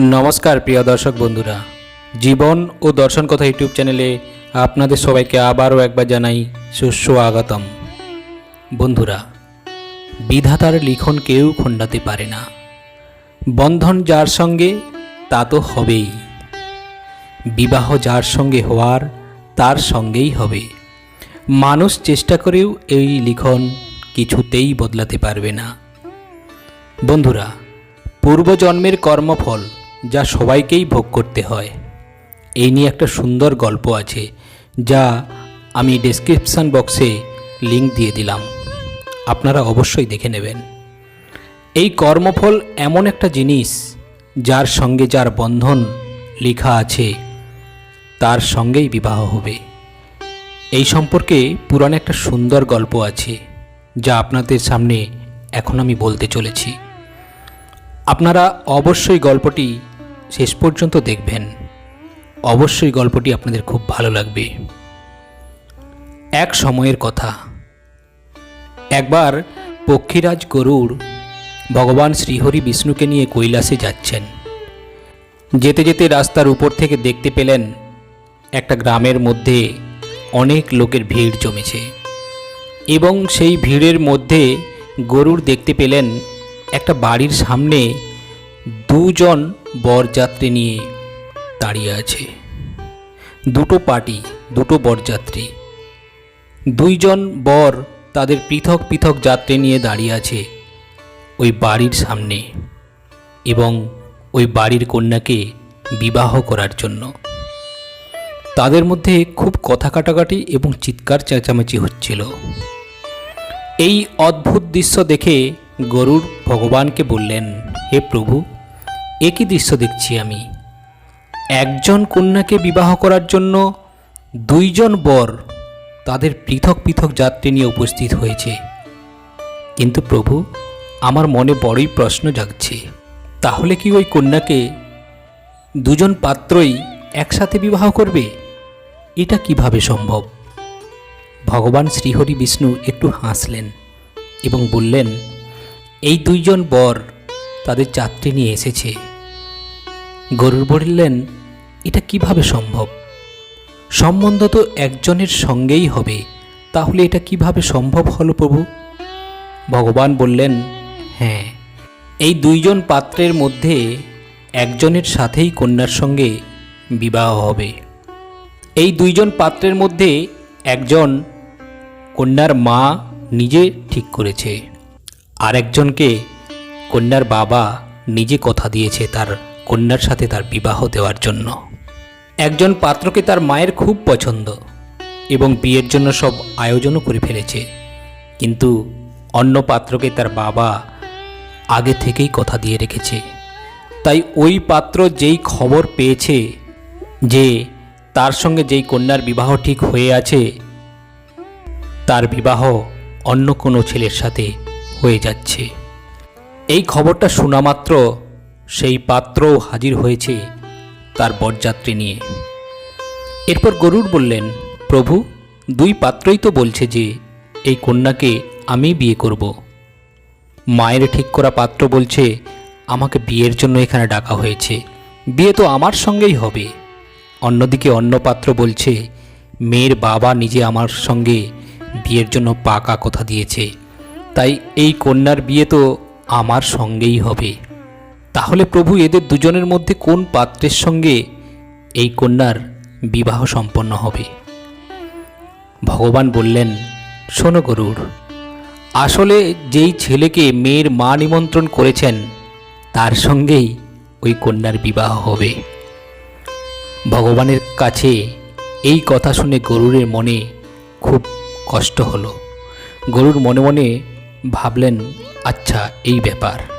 নমস্কার, প্রিয় দর্শক বন্ধুরা। জীবন ও দর্শন কথা ইউটিউব চ্যানেলে আপনাদের সবাইকে আবারও একবার জানাই সুস্বাগতম। বন্ধুরা, বিধাতার লিখন কেউ খণ্ডাতে পারে না। বন্ধন যার সঙ্গে, তা তো হবেই। বিবাহ যার সঙ্গে হওয়ার, তার সঙ্গেই হবে। মানুষ চেষ্টা করেও এই লিখন কিছুতেই বদলাতে পারবে না। বন্ধুরা, পূর্বজন্মের কর্মফল যা সবাইকেই ভোগ করতে হয়। এই নিয়ে একটা সুন্দর গল্প আছে, যা আমি ডেসক্রিপশান বক্সে লিংক দিয়ে দিলাম। আপনারা অবশ্যই দেখে নেবেন। এই কর্মফল এমন একটা জিনিস, যার সঙ্গে যার বন্ধন লেখা আছে, তার সঙ্গেই বিবাহ হবে। এই সম্পর্কে পুরানো একটা সুন্দর গল্প আছে, যা আপনাদের সামনে এখন আমি বলতে চলেছি। আপনারা অবশ্যই গল্পটি শেষ পর্যন্ত দেখবেন। অবশ্যই গল্পটি আপনাদের খুব ভালো লাগবে। এক সময়ের কথা। একবার পক্ষীরাজ গরুর ভগবান শ্রীহরি বিষ্ণুকে নিয়ে কৈলাসে যাচ্ছেন। যেতে যেতে রাস্তার উপর থেকে দেখতে পেলেন একটা গ্রামের মধ্যে অনেক লোকের ভিড় জমেছে এবং সেই ভিড়ের মধ্যে গরুর দেখতে পেলেন একটা বাড়ির সামনে দুজন বরযাত্রী নিয়ে দাঁড়িয়ে আছে। দুটো পার্টি, দুটো বরযাত্রী। দুইজন বর তাদের পৃথক পৃথক যাত্রী নিয়ে দাঁড়িয়ে আছে ওই বাড়ির সামনে এবং ওই বাড়ির কন্যাকে বিবাহ করার জন্য। তাদের মধ্যে খুব কথা কাটাকাটি এবং চিৎকার চেঁচামেচি হচ্ছিল। এই অদ্ভুত দৃশ্য দেখে গরুর ভগবানকে বললেন, হে প্রভু একই দৃশ্য দেখছি আমি। একজন কন্যাকে বিবাহ করার জন্য দুইজন বর তাদের পৃথক পৃথক যাত্রী নিয়ে উপস্থিত হয়েছে। কিন্তু প্রভু, আমার মনে বড়ই প্রশ্ন জাগছে, তাহলে কি ওই কন্যাকে দুজন পাত্রই একসাথে বিবাহ করবে? এটা কীভাবে সম্ভব? ভগবান শ্রীহরি বিষ্ণু একটু হাসলেন এবং বললেন, এই দুইজন বর তাদের যাত্রী নিয়ে এসেছে। গরুর বললেন, এটা কীভাবে সম্ভব? সম্বন্ধ তো একজনের সঙ্গেই হবে, তাহলে এটা কীভাবে সম্ভব হলো প্রভু? ভগবান বললেন হ্যাঁ এই দুইজন পাত্রের মধ্যে একজনের সাথেই কন্যার সঙ্গে বিবাহ হবে। এই দুইজন পাত্রের মধ্যে একজন কন্যার মা নিজে ঠিক করেছে, আর একজনকে কন্যার বাবা নিজে কথা দিয়েছে তার কন্যার সাথে তার বিবাহ দেওয়ার জন্য। একজন পাত্রকে তার মায়ের খুব পছন্দ এবং বিয়ের জন্য সব আয়োজনও করে ফেলেছে। কিন্তু অন্য পাত্রকে তার বাবা আগে থেকেই কথা দিয়ে রেখেছে। তাই ওই পাত্র যেই খবর পেয়েছে যে তার সঙ্গে যেই কন্যার বিবাহ ঠিক হয়ে আছে, তার বিবাহ অন্য কোনো ছেলের সাথে হয়ে যাচ্ছে। এই খবরটা শোনা মাত্র সেই পাত্রও হাজির হয়েছে তার বরযাত্রী নিয়ে। এরপর গরুর বললেন, প্রভু, দুই পাত্রই তো বলছে যে, এই কন্যাকে আমি বিয়ে করব। মায়ের ঠিক করা পাত্র বলছে, আমাকে বিয়ের জন্য এখানে ডাকা হয়েছে। বিয়ে তো আমার সঙ্গেই হবে। অন্যদিকে অন্য পাত্র বলছে, মেয়ের বাবা নিজে আমার সঙ্গে বিয়ের জন্য পাকা কথা দিয়েছে। তাই এই কন্যার বিয়ে তো আমার সঙ্গেই হবে। তাহলে প্রভু এদের দুজনের মধ্যে কোন পাত্রের সঙ্গে এই কন্যার বিবাহ সম্পন্ন হবে? ভগবান বললেন, শোনো গরুর, আসলে যেই ছেলেকে মেয়ের মা নিমন্ত্রণ করেছেন, তার সঙ্গেই ওই কন্যার বিবাহ হবে। ভগবানের কাছে এই কথা শুনে গরুরের মনে খুব কষ্ট হলো। গরুর মনে মনে ভাবলেন আচ্ছা এই ব্যাপার।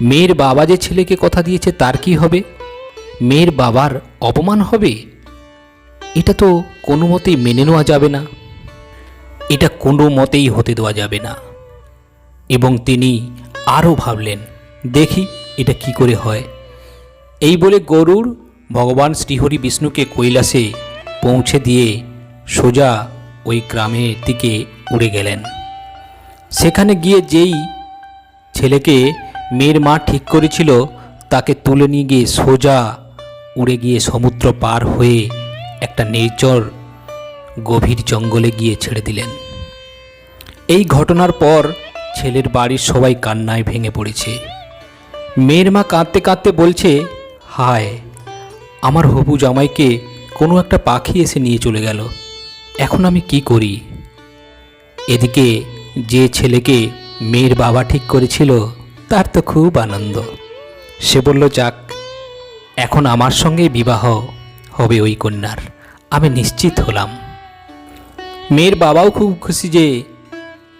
মেয়ের বাবা যে ছেলেকে কথা দিয়েছে তার কি হবে? মেয়ের বাবার অপমান হবে? এটা তো কোনো মতেই মেনে নেওয়া যাবে না। এটা কোনো মতেই হতে দেওয়া যাবে না। এবং তিনি আরও ভাবলেন, দেখি এটা কি করে হয়? এই বলে গরুর ভগবান শ্রীহরি বিষ্ণুকে কৈলাসে পৌঁছে দিয়ে সোজা ওই গ্রামের দিকে উড়ে গেলেন। সেখানে গিয়ে যেই ছেলেকে মেয়ের মা ঠিক করেছিল, তাকে তুলে নিয়ে গিয়ে সোজা উড়ে গিয়ে সমুদ্র পার হয়ে একটা নির্জর গভীর জঙ্গলে গিয়ে ছেড়ে দিলেন। এই ঘটনার পর ছেলের বাড়ির সবাই কান্নায় ভেঙে পড়েছে। মেয়ের মা কাঁদতে কাঁদতে বলছে, হায়, আমার হবু জামাইকে কোনো একটা পাখি এসে নিয়ে চলে গেল। এখন আমি কি করি? এদিকে যে ছেলেকে মেয়ের বাবা ঠিক করেছিল তার তো খুব আনন্দ। সে বলল, যাক, এখন আমার সঙ্গে বিবাহ হবে ওই কন্যার। আমি নিশ্চিত হলাম। মেয়ের বাবাও খুব খুশি যে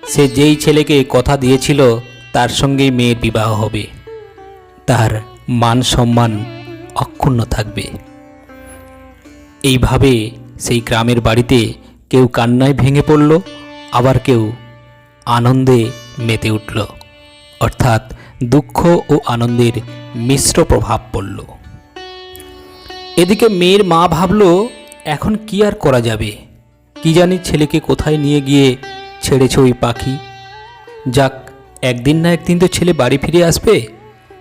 সে যেই ছেলেকে কথা দিয়েছিল, তার সঙ্গেই মেয়ের বিবাহ হবে। তার মান সম্মান অক্ষুণ্ণ থাকবে। এইভাবে সেই গ্রামের বাড়িতে কেউ কান্নায় ভেঙে পড়ল, আবার কেউ আনন্দে মেতে উঠল। অর্থাৎ দুঃখ ও আনন্দের মিশ্র প্রভাব পড়ল। এদিকে মেয়ের মা ভাবল, এখন কি আর করা যাবে? কি জানি ছেলেকে কোথায় নিয়ে গিয়ে ছেড়েছে ওই পাখি। যাক, একদিন না একদিন তো ছেলে বাড়ি ফিরে আসবে।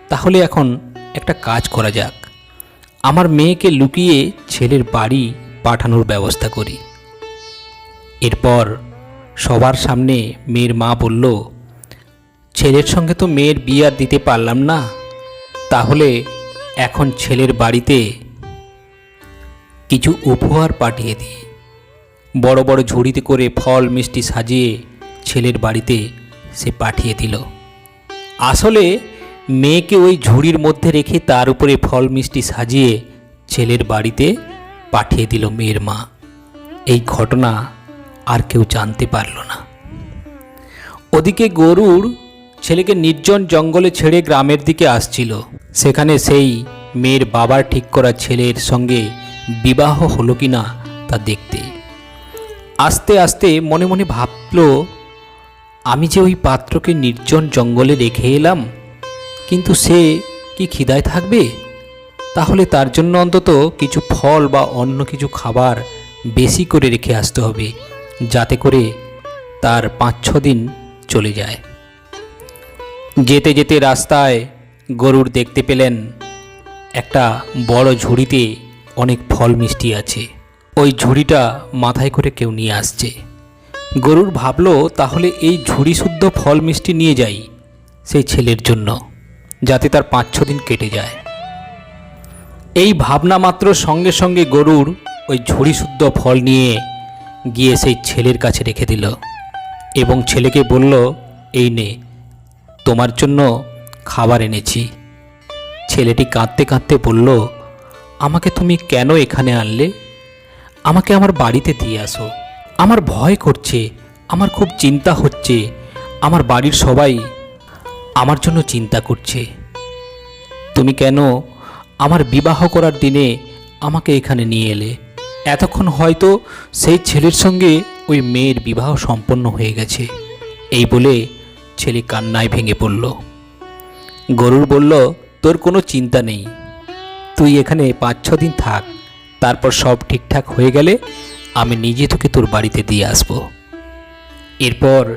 তাহলে এখন একটা কাজ করা যাক। আমার মেয়েকে লুকিয়ে ছেলের বাড়ি পাঠানোর ব্যবস্থা করি। এরপর সবার সামনে মেয়ের মা বলল ছেলের সঙ্গে তো মেয়ের বিয়ে আর দিতে পারলাম না। তাহলে এখন ছেলের বাড়িতে কিছু উপহার পাঠিয়ে দিই বড় বড় ঝুড়িতে করে ফল, মিষ্টি সাজিয়ে ছেলের বাড়িতে সে পাঠিয়ে দিল। আসলে মেয়েকে ওই ঝুড়ির মধ্যে রেখে তার উপরে ফল, মিষ্টি সাজিয়ে ছেলের বাড়িতে পাঠিয়ে দিল মেয়ের মা। এই ঘটনা আর কেউ জানতে পারল না। ওদিকে গরুর ছেলেকে নির্জন জঙ্গলে ছেড়ে গ্রামের দিকে আসছিল। সেখানে সেই মেয়ের বাবার ঠিক করা ছেলের সঙ্গে বিবাহ হলো কি না তা দেখতে। আস্তে আস্তে মনে মনে ভাবল, আমি যে ওই পাত্রকে নির্জন জঙ্গলে রেখে এলাম, কিন্তু সে কি খিদায় থাকবে? তাহলে তার জন্য অন্তত কিছু ফল বা অন্য কিছু খাবার বেশি করে রেখে আসতে হবে, যাতে করে তার পাঁচ ছ দিন চলে যায়। যেতে যেতে রাস্তায় গরুর দেখতে পেলেন একটা বড় ঝুড়িতে অনেক ফল মিষ্টি আছে। ওই ঝুড়িটা মাথায় করে কেউ নিয়ে আসছে। গরুর ভাবলো, তাহলে এই ঝুড়ি শুদ্ধ ফল মিষ্টি নিয়ে যাই সেই ছেলের জন্য, যাতে তার পাঁচ ছ দিন কেটে যায়। এই ভাবনা মাত্র সঙ্গে সঙ্গে গরুর ওই ঝুড়ি শুদ্ধ ফল নিয়ে গিয়ে সেই ছেলের কাছে রেখে দিল এবং ছেলেকে বলল, এই নে তোমার জন্য খাবার এনেছি। ছেলেটি কাঁদতে কাঁদতে বলল, আমাকে তুমি কেন এখানে আনলে? আমাকে আমার বাড়িতে দিয়ে আসো। আমার ভয় করছে, আমার খুব চিন্তা হচ্ছে। আমার বাড়ির সবাই আমার জন্য চিন্তা করছে। তুমি কেন আমার বিবাহ করার দিনে আমাকে এখানে নিয়ে এলে? এতক্ষণ হয়তো সেই ছেলের সঙ্গে ওই মেয়ের বিবাহ সম্পন্ন হয়ে গেছে। এই বলে ছেলে কান্নায় ভেঙে পড়ল। গরুর বলল, তোর কোনো চিন্তা নেই। তুই এখানে পাঁচ, ছ দিন থাক। তারপর সব ঠিকঠাক হয়ে গেলে আমি নিজে তোকে তোর বাড়িতে দিয়ে আসব। এরপর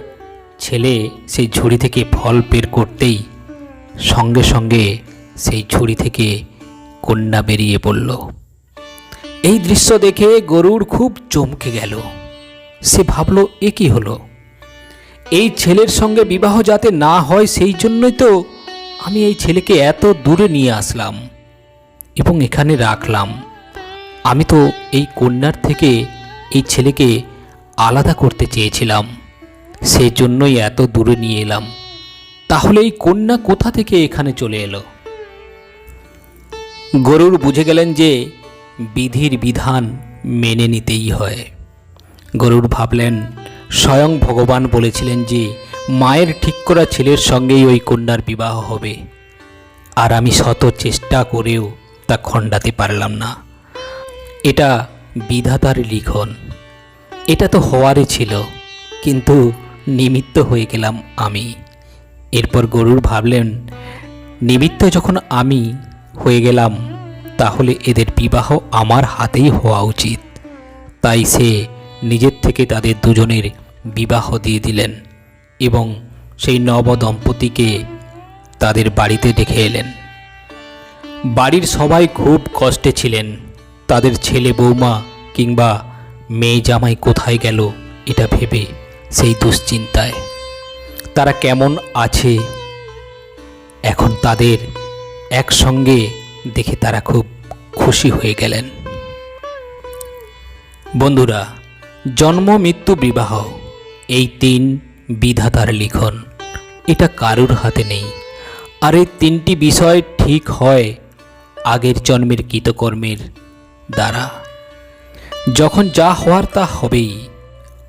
ছেলে সেই ঝুড়ি থেকে ফল বের করতেই সঙ্গে সঙ্গে সেই ঝুড়ি থেকে কন্যা বেরিয়ে পড়ল। এই দৃশ্য দেখে গরুর খুব চমকে গেল। সে ভাবল, এ কি হলো? এই ছেলের সঙ্গে বিবাহ যাতে না হয় সেই জন্যই তো আমি এই ছেলেকে এত দূরে নিয়ে আসলাম এবং এখানে রাখলাম। আমি তো এই কন্যার থেকে এই ছেলেকে আলাদা করতে চেয়েছিলাম। সেই জন্যই এত দূরে নিয়ে এলাম। তাহলে এই কন্যা কোথা থেকে এখানে চলে এলো? গরুর বুঝে গেলেন যে বিধির বিধান মেনে নিতেই হয়। গরুর ভাবলেন স্বয়ং ভগবান বলেছিলেন যে, মায়ের ঠিক করা ছেলের সঙ্গেই ওই কন্যার বিবাহ হবে। আর আমি শত চেষ্টা করেও তা খণ্ডাতে পারলাম না। এটা বিধাতার লিখন। এটা তো হওয়ারই ছিল, কিন্তু নিমিত্ত হয়ে গেলাম আমি। এরপর গরুর ভাবলেন, নিমিত্ত যখন আমি হয়ে গেলাম, তাহলে এদের বিবাহ আমার হাতেই হওয়া উচিত। তাই সে নিজের থেকে তাদের দুজনের বিবাহ দিয়ে দিলেন এবং সেই নব দম্পতিকে তাদের বাড়িতে ডেকে এলেন। বাড়ির সবাই খুব কষ্টে ছিলেন। তাদের ছেলে বৌমা কিংবা মেয়ে জামাই কোথায় গেল এটা ভেবে সেই দুশ্চিন্তায়। তারা কেমন আছে এখন তাদের একসঙ্গে দেখে তারা খুব খুশি হয়ে গেলেন। বন্ধুরা জন্ম, মৃত্যু, বিবাহ, এই তিন বিধাতার লিখন। এটা কারুর হাতে নেই। আর এই তিনটি বিষয় ঠিক হয় আগের জন্মের কৃতকর্মের দ্বারা। যখন যা হওয়ার তা হবেই,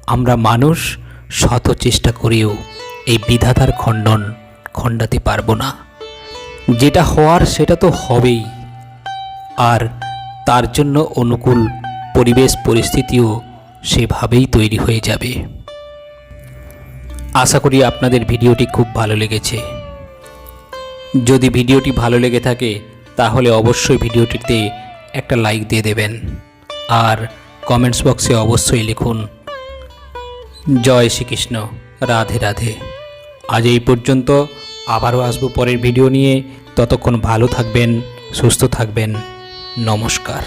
আমরা মানুষ শত চেষ্টা করেও এই বিধাতার খণ্ডন খণ্ডাতে পারব না। যেটা হওয়ার সেটা তো হবেই। আর তার জন্য অনুকূল পরিবেশ, পরিস্থিতিও সেভাবেই তৈরি হয়ে যাবে। আশা করি আপনাদের ভিডিওটি খুব ভালো লেগেছে। যদি ভিডিওটি ভালো লেগে থাকে, তাহলে অবশ্যই ভিডিওটিতে একটা লাইক দিয়ে দেবেন। আর কমেন্টস বক্সে অবশ্যই লিখুন, জয় শ্রীকৃষ্ণ, রাধে রাধে। আজ এই পর্যন্ত আবারও আসব পরের ভিডিও নিয়ে। ততক্ষণ ভালো থাকবেন, সুস্থ থাকবেন। নমস্কার।